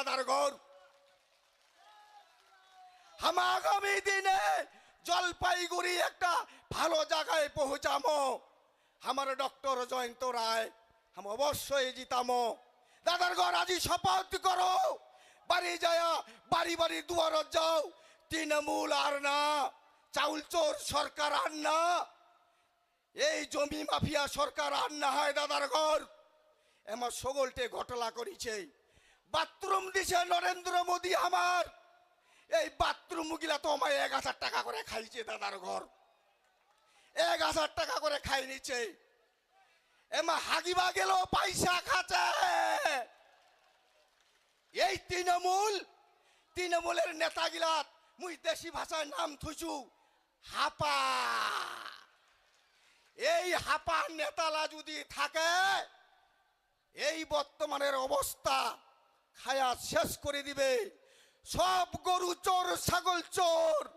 বেড়াদার ঘর। আগামী দিনে জলপাইগুড়ি একটা ভালো জায়গায় পৌঁছামো। আমার ডক্টর জয়ন্ত রায় আমি অবশ্যই জিতামো। দাদার ঘর আজি শপথ করো। বাড়ি যায় বাড়ি বাড়ি দুয়ার যাও। তৃণমূল আর না চাউল চোর সরকার আর না। এই জমি মাফিয়া সরকার আর না হয় দাদার ঘর। এমন সগলটে ঘটনা করিছে। বাথরুম দিছে নরেন্দ্র মোদী আমার। এই বাথরুম গিলা তো আমায় এক হাজার টাকা করে খাইছে দাদার ঘর। এক হাজার টাকা করে খাই নিচ্ছে এমা হাগিবা গেল, পয়সা খাচ্ছে। এই তৃণমূল, তৃণমূলের নেতাগিলা মুই দেশি ভাষায় নাম থুইছু, হাপা। এই হাপা নেতালা যদি থাকে, এই বর্তমানের অবস্থা খায়া শেষ করে দিবে। সব গরু চোর ছাগল চোর।